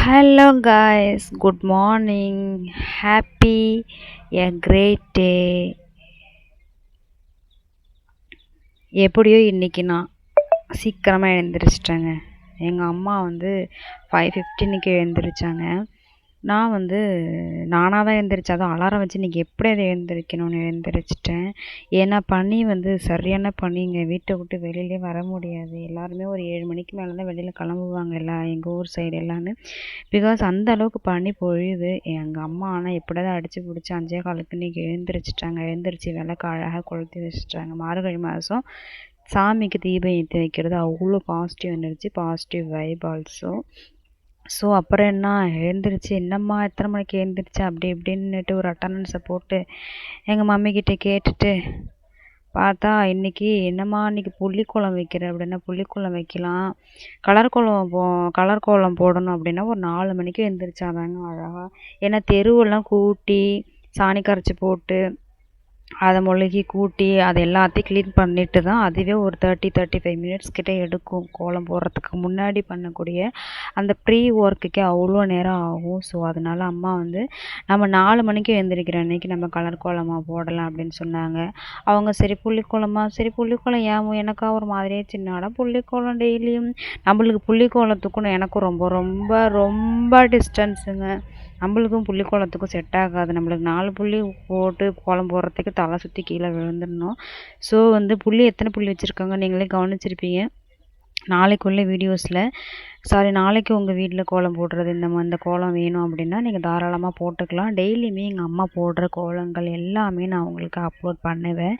Hello guys good morning happy a great day எப்படியோ இன்றைக்கி நான் சீக்கிரமாக எழுந்திரிச்சிட்டேங்க. எங்கள் அம்மா வந்து ஃபைவ் ஃபிஃப்டீனுக்கு எழுந்திரிச்சாங்க. நான் வந்து நானாக தான் எழுந்திரிச்சேன் அதுவும் அலாரம் வச்சு இன்றைக்கி எப்படி அதை எழுந்திரிக்கணும்னு எழுந்திரிச்சிட்டேன் ஏன்னா பனி வந்து சரியான பனிங்க. வீட்டை விட்டு வெளியிலே வர முடியாது. எல்லாருமே ஒரு ஏழு மணிக்கு மேலே தான் வெளியில் கிளம்புவாங்க. எல்லாம் எங்கள் ஊர் சைடு எல்லாமே. பிகாஸ் அந்த அளவுக்கு பனி பொழியுது. எங்கள் அம்மா ஆனால் எப்படியாவது அடித்து பிடிச்சி அஞ்சே காலுக்கு இன்றைக்கி எழுந்திரிச்சிட்டாங்க. எழுந்திரிச்சி விளக்கு அழகாக கொளுத்தி வச்சுட்டாங்க. மார்கழி மாதம் சாமிக்கு தீபம் ஏற்றி வைக்கிறது அவ்வளோ positive energy positive vibe also so அப்புறம் என்ன? எழுந்திரிச்சு என்னம்மா எத்தனை மணிக்கு எழுந்திரிச்ச? அப்படி இப்படின்னுட்டு ஒரு அட்டண்டன்ஸை போட்டு எங்கள் மம்மிக்கிட்ட கேட்டுட்டு பார்த்தா இன்றைக்கி என்னம்மா இன்றைக்கி புள்ளிக்கோலம் வைக்கிற? அப்படின்னா புள்ளிக்கோலம் வைக்கலாம். கலர் கோலம் போ கலர் கோலம் போடணும். அப்படின்னா ஒரு நாலு மணிக்கு எழுந்திரிச்சாதாங்க அழகாக ஏன்னா தெருவெல்லாம் கூட்டி சாணி கரைச்சி போட்டு அதை மொழுகி கூட்டி அதை எல்லாத்தையும் க்ளீன் பண்ணிட்டு தான் அதுவே ஒரு தேர்ட்டி தேர்ட்டி ஃபைவ் மினிட்ஸ் கிட்டே எடுக்கும் கோலம் போடுறதுக்கு முன்னாடி பண்ணக்கூடிய அந்த ப்ரீ ஒர்க்குக்கே அவ்வளோ நேரம் ஆகும். ஸோ அதனால அம்மா வந்து நம்ம நாலு மணிக்கு எழுந்திரிக்கிற அன்றைக்கி நம்ம கலர் கோலமாக போடலாம் அப்படின்னு சொன்னாங்க. அவங்க சரி புள்ளிக்கோலமா? சரி புள்ளிக்கோலம் ஏன் எனக்கா ஒரு மாதிரியே சின்னாடா புள்ளிக்கோலம் டெய்லியும் நம்மளுக்கு புள்ளிக்கோலத்துக்கும் எனக்கும் ரொம்ப ரொம்ப ரொம்ப டிஸ்டன்ஸுங்க நம்மளுக்கும் புள்ளி கோலத்துக்கும் செட் ஆகாது. நம்மளுக்கு நாலு புள்ளி போட்டு கோலம் போடுறதுக்கு தலை சுற்றி கீழே விழுந்துடணும். ஸோ வந்து புள்ளி எத்தனை புள்ளி வச்சுருக்காங்க நீங்களே கவனிச்சிருப்பீங்க. நாளைக்குள்ள வீடியோஸில் சாரி நாளைக்கு உங்கள் வீட்டில் கோலம் போடுறது இந்த இந்த கோலம் வேணும் அப்படின்னா நீங்கள் தாராளமாக போட்டுக்கலாம். டெய்லியுமே எங்கள் அம்மா போடுற கோலங்கள் எல்லாமே நான் உங்களுக்கு அப்லோட் பண்ணுவேன்.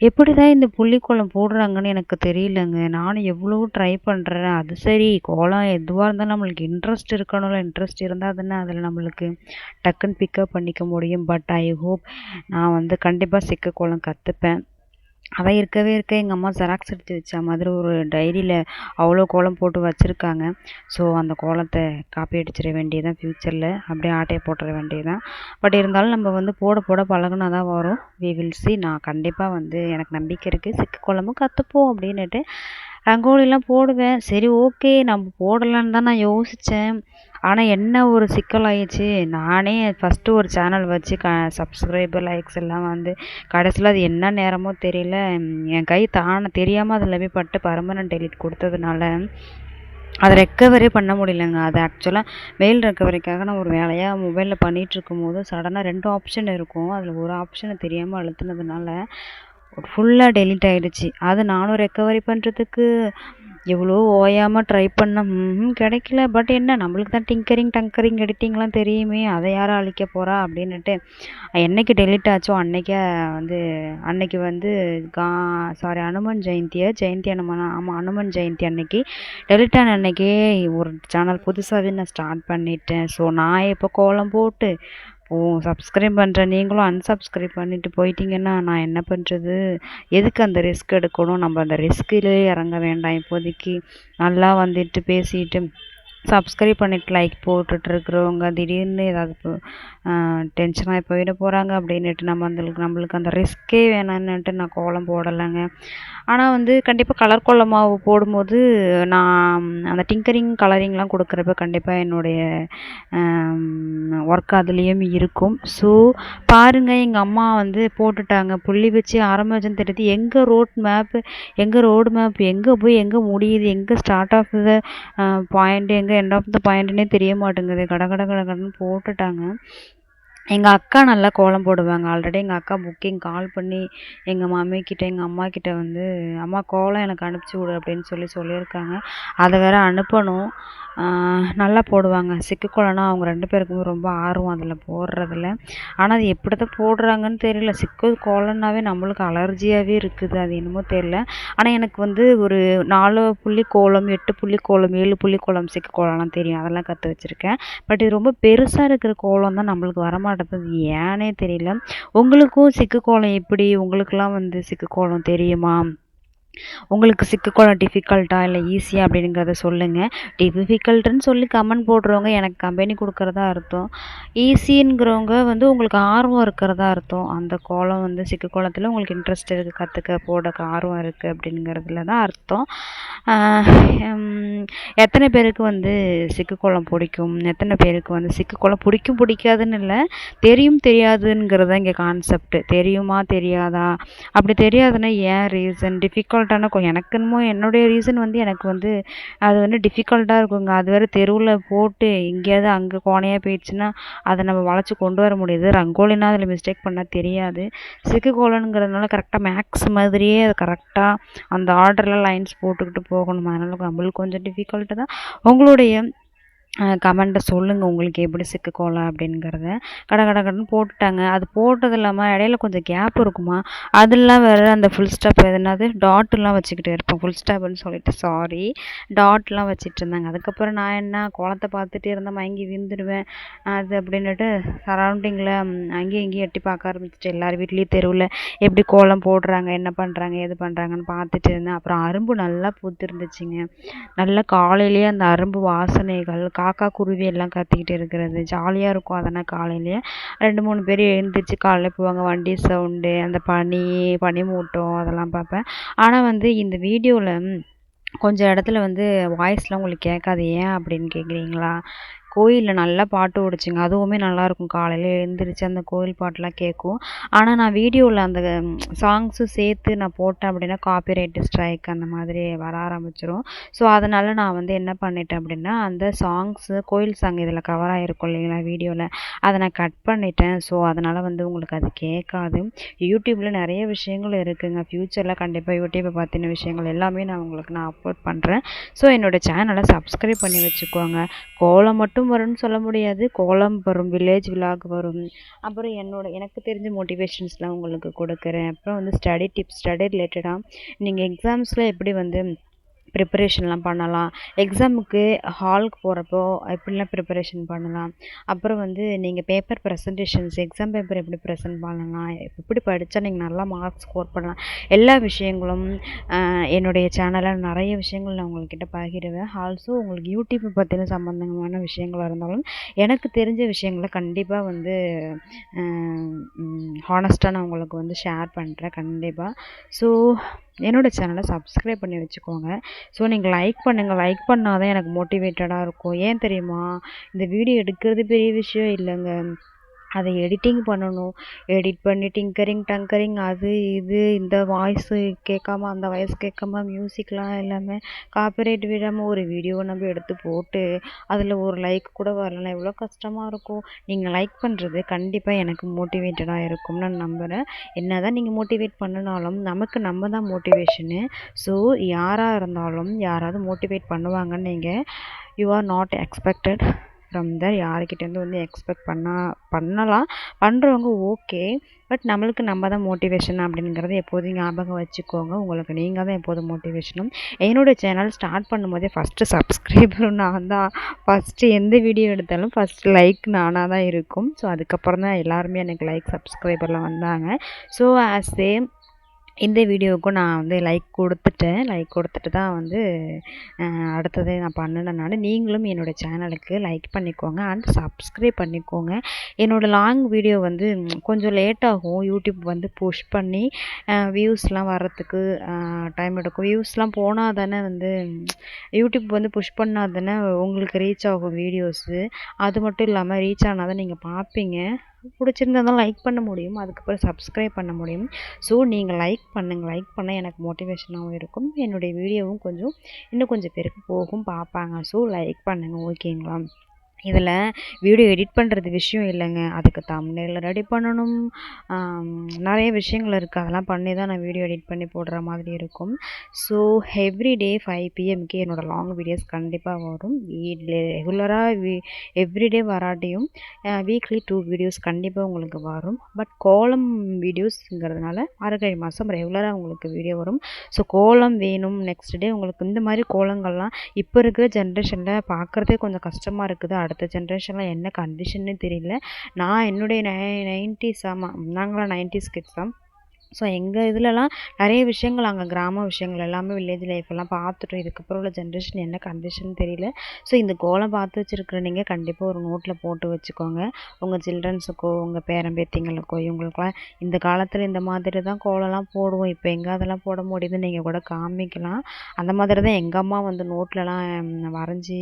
எப்படி தான் இந்த புள்ளிக்கோலம் போடுறாங்கன்னு எனக்கு தெரியலங்க. நானும் எவ்வளோ ட்ரை பண்ணுறேன் அது சரி கோலம் எதுவாக இருந்தாலும் நம்மளுக்கு இன்ட்ரெஸ்ட் இருக்கணும்ல. இன்ட்ரெஸ்ட் இருந்தால் தானே அதில் நம்மளுக்கு டக்குன்னு பிக்கப் பண்ணிக்க முடியும். பட் ஐ ஹோப் நான் வந்து கண்டிப்பாக சிக்க கோலம் கற்றுப்பேன் அதான் இருக்கவே இருக்க எங்கள் அம்மா ஜெராக்ஸ் எடுத்து வச்ச மாதிரி ஒரு டைரியில் அவ்வளோ கோலம் போட்டு வச்சுருக்காங்க. ஸோ அந்த கோலத்தை காப்பி அடிச்சிட வேண்டியதான் ஃப்யூச்சரில் அப்படியே ஆட்டையை போட்டுற வேண்டியதான் பட் இருந்தாலும் நம்ம வந்து போட போட பழகுனா தான் வரும். வி வில் சி நான் கண்டிப்பாக வந்து எனக்கு நம்பிக்கை இருக்குது சிக்கு கோலமும் கற்றுப்போம் அப்படின்னுட்டு ரங்கோலிலாம் போடுவேன். சரி ஓகே. நம்ம போடலான்னு தான் நான் யோசித்தேன் ஆனால் என்ன ஒரு சிக்கல் ஆயிடுச்சு நானே ஃபஸ்ட்டு ஒரு சேனல் வச்சு க சப்ஸ்கிரைபர் லைக்ஸ் எல்லாம் வந்து கடைசியில் அது என்ன நேரமோ தெரியல. என் கை தானே தெரியாமல் அதில் போய் பட்டு பர்மனன்ட் டெலிட் கொடுத்ததுனால அதை ரெக்கவரே பண்ண முடியலங்க. அது ஆக்சுவலாக மெயில் ரெக்கவரிக்காக நான் ஒரு வேலையாக மொபைலில் பண்ணிகிட்ருக்கும் போது சடனாக ரெண்டு ஆப்ஷன் இருக்கும். அதில் ஒரு ஆப்ஷனை தெரியாமல் அழுத்துனதுனால ஃபுல்லாக டெலிட் ஆகிடுச்சி அது நானும் ரெக்கவரி பண்ணுறதுக்கு எவ்வளோ ஓயாமல் ட்ரை பண்ணேன். கிடைக்கல. பட் என்ன நம்மளுக்கு தான் டிங்கரிங் டங்கரிங் எடிட்டிங்லாம் தெரியுமே. அதை யாரும் அழிக்க போகிறா அப்படின்னுட்டு என்றைக்கு டெலிட் ஆச்சோ அன்றைக்கே வந்து அன்னைக்கு வந்து கா சாரி அனுமன் ஜெயந்தியை ஜெயந்தி அனுமன் ஆமாம் அனுமன் ஜெயந்தி அன்னைக்கு டெலிட் ஆன அன்னைக்கே ஒரு சேனல் புதுசாகவே நான் ஸ்டார்ட் பண்ணிட்டேன். ஸோ நான் இப்போ கோலம் போட்டு ஓ சப்ஸ்கிரைப் பண்ணுற நீங்களும் அன்சப்ஸ்கிரைப் பண்ணிவிட்டு போயிட்டீங்கன்னா நான் என்ன பண்ணுறது எதுக்கு அந்த ரிஸ்க் எடுக்கணும்? நம்ம அந்த ரிஸ்க்கிலே இறங்க வேண்டாம் இப்போதைக்கு. நல்லா வந்துட்டு பேசிட்டு சப்ஸ்கிரைப் பண்ணிட்டு லைக் போட்டுட்ருக்குறவங்க திடீர்னு ஏதாவது டென்ஷனாகி போயிட போகிறாங்க அப்படின்னுட்டு நம்ம அந்த நம்மளுக்கு அந்த ரிஸ்க்கே வேணான்னுட்டு நான் கோலம் போடலைங்க. ஆனால் வந்து கண்டிப்பாக கலர் கோலமாக போடும்போது நான் அந்த டிங்கரிங் கலரிங்லாம் கொடுக்குறப்ப கண்டிப்பாக என்னுடைய ஒர்க் அதுலேயும் இருக்கும். ஸோ பாருங்கள் எங்கள் அம்மா வந்து போட்டுட்டாங்க. புள்ளி வச்சு ஆரம்பிச்சுன்னு தெரியுது. எங்கே ரோட் மேப்பு எங்கே ரோடு மேப் எங்கே போய் எங்கே முடியுது எங்கே ஸ்டார்ட் ஆஃப் த பாயிண்ட் எங்கே எண்ட் ஆஃப் த பாயிண்ட்னே தெரிய மாட்டேங்குது. கட கட கட கடன்னு போட்டுட்டாங்க. எங்கள் அக்கா நல்லா கோலம் போடுவாங்க. ஆல்ரெடி எங்கள் அக்கா புக்கிங் கால் பண்ணி எங்கள் மம்மிக்கிட்ட எங்கள் அம்மாக்கிட்ட வந்து அம்மா கோலம் எனக்கு அனுப்பிச்சி விடு அப்படின்னு சொல்லி சொல்லியிருக்காங்க. அதை வேறு அனுப்பணும். நல்லா போடுவாங்க. சிக்கு கோலம்னா அவங்க ரெண்டு பேருக்குமே ரொம்ப ஆர்வம் அதில் போடுறதுல. ஆனால் அது எப்படி தான் போடுறாங்கன்னு தெரியல. சிக்கு கோலம்னாவே நம்மளுக்கு அலர்ஜியாகவே இருக்குது. அது என்னமோ தெரியல. ஆனால் எனக்கு வந்து ஒரு நாலு புள்ளி கோலம் எட்டு புள்ளி கோலம் ஏழு புள்ளி கோலம் சிக்கு கோலம்லாம் தெரியும். அதெல்லாம் கற்று வச்சுருக்கேன். பட் இது ரொம்ப பெருசாக இருக்கிற கோலம் தான் நம்மளுக்கு வரமாட்டேங்குது. ஏன்னே தெரியல. உங்களுக்கும் சிக்கு கோலம் எப்படி? உங்களுக்கெல்லாம் வந்து சிக்கு கோலம் தெரியுமா? உங்களுக்கு சிக்குக்கோளம் டிஃபிகல்ட்டா இல்லை ஈஸியாக அப்படிங்கிறத சொல்லுங்கள் டிஃபிகல்ட்டுன்னு சொல்லி கமெண்ட் போடுறவங்க எனக்கு கம்பெனி கொடுக்குறதா அர்த்தம். ஈஸிங்கிறவங்க வந்து உங்களுக்கு ஆர்வம் இருக்கிறதா அர்த்தம். அந்த கோலம் வந்து சிக்கு கோலத்தில் உங்களுக்கு இன்ட்ரெஸ்ட் இருக்குது கற்றுக்க போட ஆர்வம் இருக்குது அப்படிங்கிறதுல தான் அர்த்தம். எத்தனை பேருக்கு வந்து சிக்கு கோலம் பிடிக்கும்? எத்தனை பேருக்கு வந்து சிக்கு கோலம் பிடிக்கும் பிடிக்காதுன்னு இல்லை தெரியும் தெரியாதுங்கிறது தான் இங்கே கான்செப்ட்டு தெரியுமா தெரியாதா? அப்படி தெரியாதுன்னா ஏன் ரீசன் டிஃபிகல்ட்டான எனக்கு என்னமோ என்னுடைய ரீசன் வந்து எனக்கு வந்து அது வந்து டிஃபிகல்ட்டாக இருக்குங்க. அது வேறு தெருவில் போட்டு எங்கேயாவது அங்கே கோணையாக போயிடுச்சுன்னா அதை நம்ம வளைச்சி கொண்டு வர முடியுது. ரங்கோலினா அதில் மிஸ்டேக் பண்ணால் தெரியாது. சிக்கு கோலனுங்கிறதுனால கரெக்டாக மேக்ஸ் மாதிரியே அது கரெக்டாக அந்த ஆர்டரில் லைன்ஸ் போட்டுக்கிட்டு போகணும். அதனால் நம்மளுக்கு கொஞ்சம் டிஃபிகல்ட்டு தான். உங்களுடைய கமெண்ட்டை சொல்லுங்கள் உங்களுக்கு எப்படி சிக்கு கோலம் அப்படிங்கிறத. கட கட கடன்னு போட்டுட்டாங்க. அது போட்டது இல்லாமல் இடையில கொஞ்சம் கேப் இருக்குமா? அதெல்லாம் வேறு அந்த ஃபுல் ஸ்டாப் எதுனாது டாட்லாம் வச்சுக்கிட்டு இருப்போம். ஃபுல் ஸ்டாப்னு சொல்லிட்டு சாரி டாட்லாம் வச்சுட்டு இருந்தாங்க. அதுக்கப்புறம் நான் என்ன கோலத்தை பார்த்துட்டே இருந்தால் மயங்கி விழுந்துடுவேன். அது அப்படின்னுட்டு சரௌண்டிங்கில் அங்கேயும் இங்கேயும் எட்டி பார்க்க ஆரம்பிச்சிட்டு எல்லார் வீட்லேயும் தெருவில் எப்படி கோலம் போடுறாங்க என்ன பண்ணுறாங்க எது பண்ணுறாங்கன்னு பார்த்துட்டு இருந்தேன். அப்புறம் அரும்பு நல்லா பூத்துருந்துச்சுங்க. நல்லா காலையிலேயே அந்த அரும்பு வாசனைகள் காக்கா குருவி எல்லாம் கத்திக்கிட்டு இருக்கிறது. ஜாலியாக இருக்கும் அதனால் காலையிலேயே. ரெண்டு மூணு பேர் எழுந்திரிச்சு காலைல போவாங்க. வண்டி சவுண்டு அந்த பனி பனி மூட்டம் அதெல்லாம் பார்ப்பேன். ஆனால் வந்து இந்த வீடியோவில் கொஞ்சம் இடத்துல வந்து வாய்ஸ்லாம் உங்களுக்கு கேட்காது. ஏன் அப்படின்னு கேட்குறீங்களா கோயிலில் நல்லா பாட்டு ஓடுச்சுங்க. அதுவுமே நல்லாயிருக்கும் காலையில் எழுந்திரிச்சு அந்த கோயில் பாட்டெலாம் கேட்கும் ஆனால் நான் வீடியோவில் அந்த சாங்ஸும் சேர்த்து நான் போட்டேன் அப்படின்னா காப்பிரைட்டு ஸ்ட்ரைக் அந்த மாதிரி வர ஆரம்பிச்சிரும். ஸோ அதனால் நான் வந்து என்ன பண்ணிட்டேன் அப்படின்னா அந்த சாங்ஸு கோயில் சாங் இதில் கவர் ஆகிருக்கும் இல்லைங்களா வீடியோவில் அதை நான் கட் பண்ணிட்டேன். ஸோ அதனால் வந்து உங்களுக்கு அது கேட்காது. யூடியூப்பில் நிறைய விஷயங்கள் இருக்குதுங்க ஃப்யூச்சரில் கண்டிப்பாக யூடியூப்பை பற்றின விஷயங்கள் எல்லாமே நான் உங்களுக்கு நான் அப்லோட் பண்ணுறேன் ஸோ என்னோடய சேனலை சப்ஸ்கிரைப் பண்ணி வச்சுக்கோங்க. கோலம் மட்டும் மட்டும் வரும்னு சொல்ல முடியாது. கோலம் வரும் வில்லேஜ் விலாக் வரும். அப்புறம் என்னோட எனக்கு தெரிஞ்ச மோட்டிவேஷன்ஸ்லாம் உங்களுக்கு கொடுக்குறேன். அப்புறம் வந்து ஸ்டடி டிப்ஸ் ஸ்டடி ரிலேட்டடாக நீங்கள் எக்ஸாம்ஸில் எப்படி வந்து ப்ரிப்பரேஷன்லாம் பண்ணலாம். எக்ஸாமுக்கு ஹாலுக்கு போகிறப்போ எப்படிலாம் ப்ரிப்பரேஷன் பண்ணலாம்? அப்புறம் வந்து நீங்கள் பேப்பர் ப்ரெசன்டேஷன்ஸ் எக்ஸாம் பேப்பர் எப்படி ப்ரெசென்ட் பண்ணலாம்? எப்படி படித்தா நீங்கள் நல்லா மார்க் ஸ்கோர் பண்ணலாம்? எல்லா விஷயங்களும் என்னுடைய சேனலில் நிறைய விஷயங்கள் நான் உங்கள்கிட்ட பகிருவேன். ஆல்சோ உங்களுக்கு யூடியூப்பை பற்றின சம்மந்தமான விஷயங்களாக இருந்தாலும் எனக்கு தெரிஞ்ச விஷயங்களை கண்டிப்பாக வந்து ஹானஸ்ட்டாக நான் உங்களுக்கு வந்து ஷேர் பண்ணுறேன் கண்டிப்பாக ஸோ என்னோடய சேனலை சப்ஸ்கிரைப் பண்ணி வச்சுக்கோங்க. ஸோ நீங்கள் லைக் பண்ணுங்கள் லைக் பண்ணால் தான் எனக்கு மோட்டிவேட்டடாக இருக்கும். ஏன் தெரியுமா? இந்த வீடியோ எடுக்கிறது பெரிய விஷயம் இல்லைங்க. அதை எடிட்டிங் பண்ணணும். எடிட் பண்ணி டிங்கரிங் டங்கரிங் அது இது இந்த வாய்ஸு கேட்காம அந்த வாய்ஸ் கேட்காம மியூசிக்லாம் எல்லாமே காப்பிரைட் விடாமல் ஒரு வீடியோவை நம்ம எடுத்து போட்டு அதில் ஒரு லைக் கூட வரலாம். எவ்வளோ கஷ்டமாக இருக்கும். நீங்கள் லைக் பண்ணுறது கண்டிப்பாக எனக்கு மோட்டிவேட்டடாக இருக்கும்னு நான் நம்புகிறேன் என்ன தான் நீங்கள் மோட்டிவேட் பண்ணினாலும் நமக்கு நம்ம தான் மோட்டிவேஷனு ஸோ யாராக இருந்தாலும் யாராவது மோட்டிவேட் பண்ணுவாங்கன்னு நீங்கள் you are not expected from there யாருக்கிட்டேருந்து வந்து எக்ஸ்பெக்ட் பண்ணால் பண்ணலாம். பண்ணுறவங்க ஓகே பட் நம்மளுக்கு நம்ம தான் மோட்டிவேஷன் அப்படிங்கிறத எப்போதும் ஞாபகம் வச்சுக்கோங்க. உங்களுக்கு நீங்கள் தான் எப்போதும் மோட்டிவேஷனும் என்னோடய சேனல் ஸ்டார்ட் பண்ணும்போதே ஃபஸ்ட்டு சப்ஸ்கிரைபரும் நான் தான். ஃபஸ்ட்டு எந்த வீடியோ எடுத்தாலும் ஃபஸ்ட்டு லைக் நானாக தான் இருக்கும். ஸோ அதுக்கப்புறம் தான் எல்லாருமே எனக்கு லைக் சப்ஸ்கிரைபர்லாம் வந்தாங்க. ஸோ ஆஸ் சேம் இந்த வீடியோவுக்கும் நான் வந்து லைக் கொடுத்துட்டேன். லைக் கொடுத்துட்டு தான் வந்து அடுத்தது நான் பண்ணினேன் நீங்களும் என்னோடய சேனலுக்கு லைக் பண்ணிக்கோங்க அண்ட் சப்ஸ்கிரைப் பண்ணிக்கோங்க. என்னோடய லாங் வீடியோ வந்து கொஞ்சம் லேட்டாகும் யூடியூப் வந்து புஷ் பண்ணி வியூஸ்லாம் வர்றதுக்கு டைம் எடுக்கும். வியூஸ்லாம் போனால் தானே வந்து யூடியூப் வந்து புஷ் பண்ணால் தானே உங்களுக்கு ரீச் ஆகும் வீடியோஸு அது மட்டும் இல்லாமல் ரீச் ஆனால் தான் நீங்கள் பார்ப்பீங்க. பிடிச்சிருந்தா லைக் பண்ண முடியும். அதுக்கப்புறம் சப்ஸ்கிரைப் பண்ண முடியும். ஸோ நீங்கள் லைக் பண்ணுங்கள் லைக் பண்ணால் எனக்கு மோட்டிவேஷனாகவும் இருக்கும். என்னுடைய வீடியோவும் கொஞ்சம் இன்னும் கொஞ்சம் பேருக்கு போகும் பார்ப்பாங்க. ஸோ லைக் பண்ணுங்கள் ஓகேங்களா இதில் வீடியோ எடிட் பண்ணுறது விஷயம் இல்லைங்க. அதுக்கு தம்ப்நெயில் ரெடி பண்ணணும். நிறைய விஷயங்கள் இருக்குது அதெல்லாம் பண்ணி தான் நான் வீடியோ எடிட் பண்ணி போடுற மாதிரி இருக்கும். ஸோ எவ்ரிடே ஃபைவ் பிஎம்க்கு என்னோடய லாங் வீடியோஸ் கண்டிப்பாக வரும். ரெகுலராக வீ எவ்ரிடே வராட்டியும் வீக்லி டூ வீடியோஸ் கண்டிப்பாக உங்களுக்கு வரும். பட் கோலம் வீடியோஸுங்கிறதுனால மார்கழி மாதம் ரெகுலராக உங்களுக்கு வீடியோ வரும். ஸோ கோலம் வேணும். நெக்ஸ்ட் டே உங்களுக்கு இந்த மாதிரி கோலங்கள்லாம் இப்போ இருக்கிற ஜென்ரேஷனில் பார்க்குறதே கொஞ்சம் கஷ்டமாக இருக்குது. அடுத்த ஜென்ரேஷனில் என்ன கண்டிஷன்னு தெரியல. நான் என்னுடைய நை நைன்டிஸ் ஆமாம் நாங்களாம் நைன்டிஸ் கிட்ஸ் தான் ஸோ எங்கள் இதுலலாம் நிறைய விஷயங்கள் அங்கே கிராம விஷயங்கள் எல்லாமே வில்லேஜ் லைஃப்லாம் பார்த்துட்டோம் இதுக்கப்புறம் உள்ள ஜென்ரேஷன் என்ன கண்டிஷன் தெரியல. ஸோ இந்த கோலம் பார்த்து வச்சுருக்கிற நீங்கள் கண்டிப்பாக ஒரு நோட்டில் போட்டு வச்சுக்கோங்க. உங்கள் சில்ட்ரன்ஸுக்கோ உங்கள் பேரன் பேத்திங்களுக்கோ இவங்களுக்குலாம் இந்த காலத்தில் இந்த மாதிரி தான் கோலம்லாம் போடுவோம். இப்போ எங்கே அதெல்லாம் போட முடியுதுன்னு நீங்கள் கூட காமிக்கலாம். அந்த மாதிரி தான் எங்கள் அம்மா வந்து நோட்லலாம் வரைஞ்சி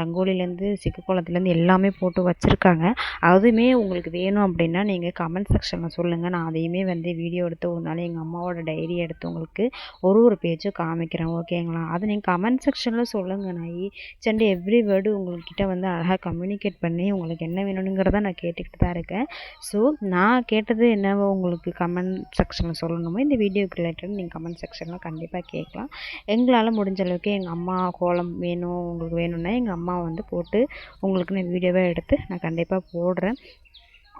ரங்கோலிலேருந்து சிக்கு கோலத்துலேருந்து எல்லாமே போட்டு வச்சுருக்காங்க. அதுவுமே உங்களுக்கு வேணும் அப்படின்னா நீங்கள் கமெண்ட் செக்ஷனில் சொல்லுங்கள் நான் அதையுமே வந்து வீடியோ எடுத்து ஒரு நாள் எங்கள் அம்மாவோட டைரி எடுத்து உங்களுக்கு ஒரு ஒரு பேஜும் காமிக்கிறேன். ஓகேங்களா அதை நீங்கள் கமெண்ட் செக்ஷனில் சொல்லுங்கள் நான் ஈச் எவ்ரி வேர்டு உங்கள்கிட்ட வந்து அழகாக கம்யூனிகேட் பண்ணி உங்களுக்கு என்ன வேணுங்கிறத நான் கேட்டுக்கிட்டு தான் இருக்கேன். ஸோ நான் கேட்டது என்னவோ உங்களுக்கு கமெண்ட் செக்ஷனில் சொல்லணுமோ இந்த வீடியோக்கு ரிலேட்டட் நீங்கள் கமெண்ட் செக்ஷனில் கண்டிப்பாக கேட்கலாம். எங்களால் முடிஞ்ச அளவுக்கு எங்கள் அம்மா கோலம் வேணும் உங்களுக்கு வேணும்னா எங்கள் அம்மா வந்து போட்டு உங்களுக்கு நான் வீடியோவாக எடுத்து நான் கண்டிப்பாக போடுறேன்.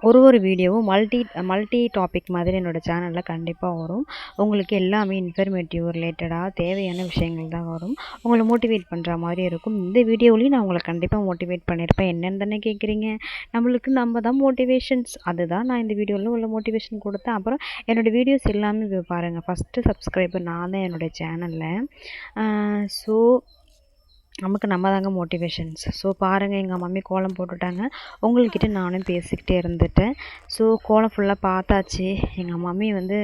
ஒரு ஒரு வீடியோவும் மல்டி மல்டி டாபிக் மாதிரி என்னோடய சேனலில் கண்டிப்பாக வரும். உங்களுக்கு எல்லாமே இன்ஃபர்மேட்டிவ் ரிலேட்டடாக தேவையான விஷயங்கள் தான் வரும். உங்களை மோட்டிவேட் பண்ணுற மாதிரி இருக்கும். இந்த வீடியோவிலையும் நான் உங்களை கண்டிப்பாக மோட்டிவேட் பண்ணியிருப்பேன் என்னென்னு தானே கேட்குறீங்க நம்மளுக்கு நம்ம தான் மோட்டிவேஷன்ஸ் அதுதான் நான் இந்த வீடியோவில் உள்ள மோட்டிவேஷன் கொடுத்தேன். அப்புறம் என்னோடய வீடியோஸ் எல்லாமே பாருங்கள் ஃபஸ்ட்டு சப்ஸ்கிரைபர் நான் தான் என்னோடய சேனலில் ஸோ நமக்கு நம்ம தாங்க மோட்டிவேஷன்ஸ் ஸோ பாருங்கள் எங்கள் மம்மி கோலம் போட்டுட்டாங்க. உங்கள்கிட்ட நானும் பேசிக்கிட்டே இருந்துட்டேன். ஸோ கோலம் ஃபுல்லாக பார்த்தாச்சு. எங்கள் மம்மி வந்து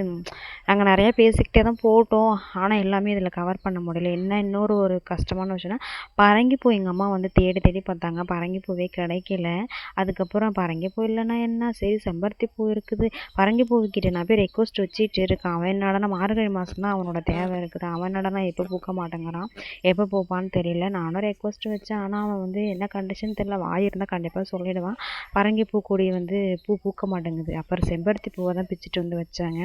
நாங்கள் நிறையா பேசிக்கிட்டே தான் போட்டோம். ஆனால் எல்லாமே இதில் கவர் பண்ண முடியல. என்ன இன்னொரு ஒரு கஷ்டமான விஷயம்னா பரங்கிப்பூ எங்கள் அம்மா வந்து தேடி தேடி பார்த்தாங்க. பரங்கிப்பூவே கிடைக்கல. அதுக்கப்புறம் பரங்கிப்பூ இல்லைன்னா என்ன? சரி செம்பருத்தி பூ இருக்குது. பரங்கிப்பூ கிட்ட நான் போய் ரெக்வஸ்ட் வச்சுட்டு இருக்கேன். அவன் என்னடனா மார்கழி மாதம் தான் அவனோட தேவை இருக்குது. அவன் என்னடனா எப்போ பூக்க மாட்டேங்கிறான். எப்போ பூப்பான்னு தெரியல. நானும் ரெக்வஸ்ட் வச்சேன். ஆனால் அவன் வந்து என்ன கண்டிஷன் தெரியல. வாய் இருந்தால் கண்டிப்பாக சொல்லிடுவான். பரங்கி கொடி வந்து பூ பூக்க மாட்டேங்குது. அப்புறம் செம்பருத்தி பூவை தான் பிச்சுட்டு வந்து வச்சாங்க.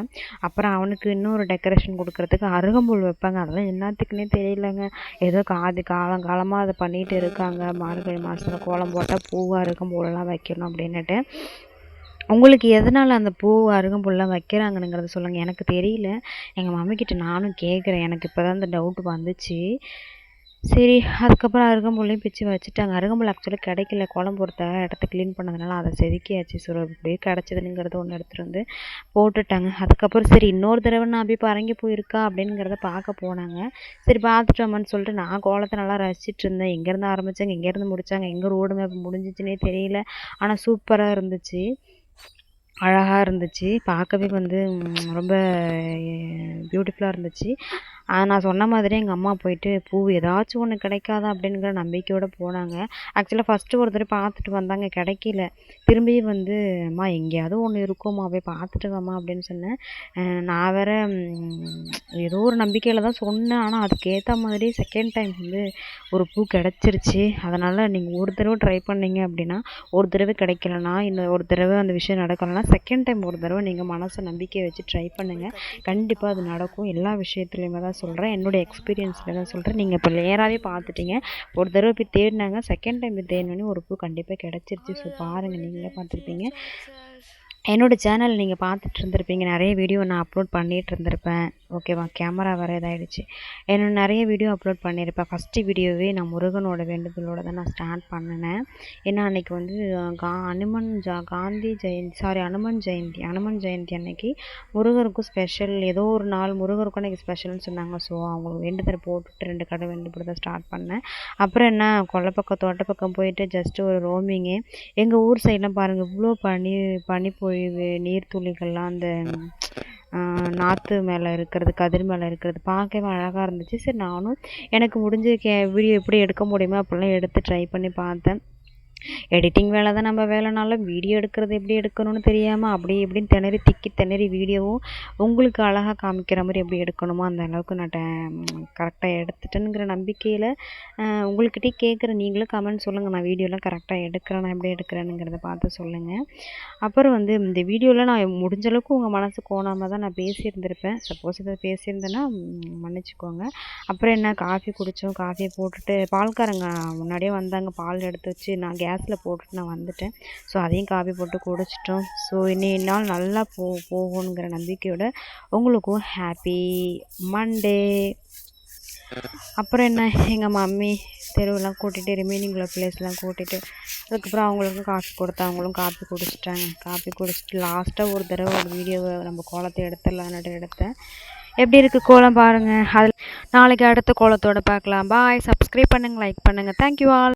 அப்புறம் அவனுக்கு இன்னொரு டெக்கரேஷன் கொடுக்குறதுக்கு அருகம்புல் வைப்பாங்க. அதெல்லாம் என்னத்துக்குன்னே தெரியலங்க. ஏதோ காது காலம் காலமாக அதை பண்ணிகிட்டு இருக்காங்க. மார்கழி மாதத்துல கோலம் போட்டால் பூவாக அருகம்புல்லாம் வைக்கணும் அப்படின்னுட்டு. உங்களுக்கு எதனால் அந்த பூ அருகம்புல்லாம் வைக்கிறாங்கங்கிறத சொல்லுங்கள் எனக்கு தெரியல. எங்கள் மம்மிக்கிட்ட நானும் கேட்குறேன் எனக்கு இப்போ தான் அந்த டவுட் வந்துச்சு. சரி அதுக்கப்புறம் அருகம்புல்லையும் பிச்சு வச்சுட்டாங்க. அருகம்புல் ஆக்சுவலாக கிடைக்கல. குழம்பு பொறுத்த இடத்த க்ளீன் பண்ணதுனால அதை செதுக்கியாச்சு. ஸோ இப்படியே கிடச்சிதுனுங்கிறத ஒன்று எடுத்துகிட்டு வந்து போட்டுட்டாங்க. அதுக்கப்புறம் சரி இன்னொரு தடவை நான் அப்படியே பரங்கி போயிருக்கா அப்படிங்கிறத பார்க்க போனாங்க. சரி பார்த்துட்டோமான்னு சொல்லிட்டு நான் கோலத்தை நல்லா ரசிச்சுட்டு இருந்தேன். எங்கேருந்து ஆரம்பித்தாங்க எங்கேருந்து முடித்தாங்க எங்கே ரோடு மேப் முடிஞ்சிச்சுனே தெரியல. ஆனால் சூப்பராக இருந்துச்சு. அழகாக இருந்துச்சு. பார்க்கவே வந்து ரொம்ப பியூட்டிஃபுல்லாக இருந்துச்சு. நான் சொன்ன மாதிரியே எங்கள் அம்மா போயிட்டு பூ ஏதாச்சும் ஒன்று கிடைக்காதா? அப்படிங்கிற நம்பிக்கையோடு போனாங்க. ஆக்சுவலாக ஃபஸ்ட்டு ஒரு தடவை பார்த்துட்டு வந்தாங்க கிடைக்கல. திரும்பியும் வந்து அம்மா எங்கேயாவது ஒன்று இருக்கும்மா போய் பார்த்துட்டு வாம்மா அப்படின்னு சொன்னேன். நான் வேறு ஏதோ ஒரு நம்பிக்கையில் தான் சொன்னேன். ஆனால் அதுக்கேற்ற மாதிரி செகண்ட் டைம் வந்து ஒரு பூ கிடச்சிருச்சு. அதனால் நீங்கள் ஒரு தடவை ட்ரை பண்ணீங்க அப்படின்னா ஒரு தடவை கிடைக்கலனா இன்னும் ஒரு தடவை அந்த விஷயம் நடக்கலைன்னா செகண்ட் டைம் ஒரு தடவை நீங்கள் மனசை நம்பிக்கை வச்சு ட்ரை பண்ணுங்கள் கண்டிப்பாக அது நடக்கும். எல்லா விஷயத்துலையுமே தான் சொல்கிறேன் என்னுடைய எக்ஸ்பீரியன்ஸில் தான் சொல்கிறேன் நீங்கள் இப்போ நேராகவே பார்த்துட்டீங்க. ஒரு தடவை போய் தேடினாங்க. செகண்ட் டைம் போய் தேடினோடனே ஒரு பூ கண்டிப்பாக கிடச்சிருச்சு. ஸோ பாருங்கள் நீங்களே பார்த்துருப்பீங்க. என்னோடய சேனல் நீங்கள் பார்த்துட்டு இருந்திருப்பீங்க நிறைய வீடியோ நான் அப்லோட் பண்ணிகிட்டு இருந்திருப்பேன் ஓகேவா கேமரா வேறு இதாகிடுச்சு என்னோட நிறைய வீடியோ அப்லோட் பண்ணியிருப்பேன். ஃபஸ்ட்டு வீடியோவே நான் முருகனோட வேண்டுதலோடு தான் நான் ஸ்டார்ட் பண்ணினேன். ஏன்னா அன்றைக்கி வந்து கா அனுமன் ஜா காந்தி ஜெயந்தி சாரி அனுமன் ஜெயந்தி அனுமன் ஜெயந்தி அன்னைக்கு முருகருக்கும் ஸ்பெஷல் ஏதோ ஒரு நாள் முருகருக்கும் அன்றைக்கி ஸ்பெஷல்னு சொன்னாங்க. ஸோ அவங்களுக்கு வேண்டுதல் போட்டுட்டு ரெண்டு கடை வேண்டுபடி தான் ஸ்டார்ட் பண்ணேன். அப்புறம் என்ன கொல்லப்பக்கம் தோட்டப்பக்கம் போயிட்டு ஜஸ்ட்டு ஒரு ரோமிங்கு எங்கள் ஊர் சைட்லாம் பாருங்கள் இவ்வளோ பனி பொழிவு நீர்த்துளிகள்லாம் அந்த நாற்று மேலே இருக்கிறது கதிர் மேலே இருக்கிறது பார்க்கவே அழகாக இருந்துச்சு. சரி நானும் எனக்கு முடிஞ்ச கே வீடியோ எப்படி எடுக்க முடியுமோ அப்படிலாம் எடுத்து ட்ரை பண்ணி பார்த்தேன். எடிட்டிங் வேலை தான் நம்ம வேலைனாலும் வீடியோ எடுக்கிறது எப்படி எடுக்கணும்னு தெரியாமல் அப்படி இப்படின்னு திணறி திக்கி திணறி வீடியோவும் உங்களுக்கு அழகாக காமிக்கிற மாதிரி எப்படி எடுக்கணுமோ அந்த அளவுக்கு நான் கரெக்டாக எடுத்துட்டேனுங்கிற நம்பிக்கையில் உங்கள்கிட்டயே கேட்குறேன் நீங்களும் கமெண்ட் சொல்லுங்கள் நான் வீடியோலாம் கரெக்டாக எடுக்கிறேன் நான் எப்படி எடுக்கிறேனுங்கிறத பார்த்து சொல்லுங்கள் அப்புறம் வந்து இந்த வீடியோவில் நான் முடிஞ்ச அளவுக்கு உங்கள் மனசு கோணாமல் தான் நான் பேசியிருந்திருப்பேன். சப்போஸ் இதை பேசியிருந்தேன்னா மன்னிச்சிக்கோங்க. அப்புறம் என்ன காஃபி குடித்தோம் காஃபியை போட்டுட்டு பால்காரங்க முன்னாடியே வந்தாங்க பால் எடுத்து வச்சு நான் கிளாஸில் போட்டுட்டு நான் வந்துட்டேன். ஸோ அதையும் காப்பி போட்டு குடிச்சிட்டோம். ஸோ இனி நாள் நல்லா போ போகணுங்கிற நம்பிக்கையோட உங்களுக்கும் ஹாப்பி மண்டே அப்புறம் என்ன? எங்கள் மம்மி தெருவெல்லாம் கூட்டிகிட்டு ரிமைனிங் உள்ள பிளேஸ்லாம் கூட்டிகிட்டு அதுக்கப்புறம் அவங்களுக்கும் காஃபி கொடுத்து அவங்களும் காப்பி குடிச்சிட்டாங்க. காப்பி குடிச்சிட்டு லாஸ்ட்டாக ஒரு தடவை ஒரு வீடியோவை நம்ம கோலத்தை எடுத்துடலான்னுட்டு எடுத்தேன். எப்படி இருக்குது கோலம் பாருங்கள் அதில் நாளைக்கு அடுத்த கோலத்தோடு பார்க்கலாம். பாய் சப்ஸ்கிரைப் பண்ணுங்கள் லைக் பண்ணுங்கள் தேங்க்யூ ஆல்